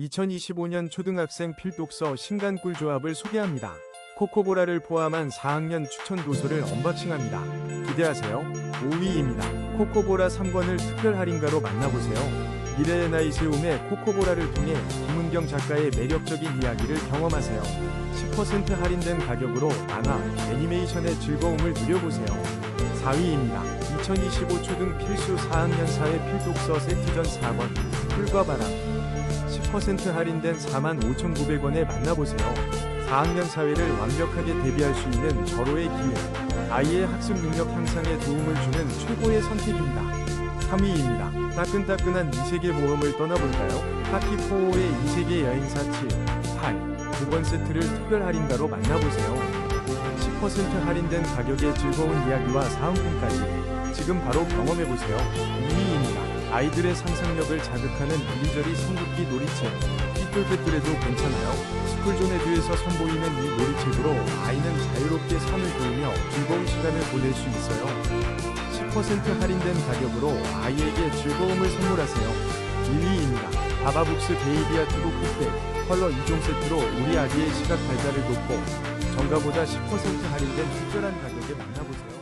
2025년 초등학생 필독서 신간꿀 조합을 소개합니다. 코코보라를 포함한 4학년 추천 도서를 언박싱합니다. 기대하세요. 5위입니다. 코코보라 3권을 특별 할인가로 만나보세요. 미래의 나이 세움의 코코보라를 통해 김은경 작가의 매력적인 이야기를 경험하세요. 10% 할인된 가격으로 만화, 애니메이션의 즐거움을 누려보세요. 4위입니다. 2025 초등 필수 4학년 사회 필독서 세트전 4권 풀과 바람 10% 할인된 45,900원에 만나보세요. 4학년 사회를 완벽하게 대비할 수 있는 절호의 기회 아이의 학습 능력 향상에 도움을 주는 최고의 선택입니다. 3위입니다. 따끈따끈한 이세계 모험을 떠나볼까요? 하키포의 이세계 여행사 7, 8, 9번 세트를 특별 할인가로 만나보세요. 10% 할인된 가격의 즐거운 이야기와 사은품까지 지금 바로 경험해보세요. 2위입니다. 아이들의 상상력을 자극하는 이리저리 성급기 놀이책. 삐뚤빼뚤해도 괜찮아요. 스쿨존에드에서 선보이는 이 놀이책으로 아이는 자유롭게 산을 그으며 즐거운 시간을 보낼 수 있어요. 10% 할인된 가격으로 아이에게 즐거움을 선물하세요. 1위입니다. 바바북스 베이비 아트북 흑백 컬러 2종 세트로 우리 아기의 시각 발달을 돕고 정가보다 10% 할인된 특별한 가격에 만나보세요.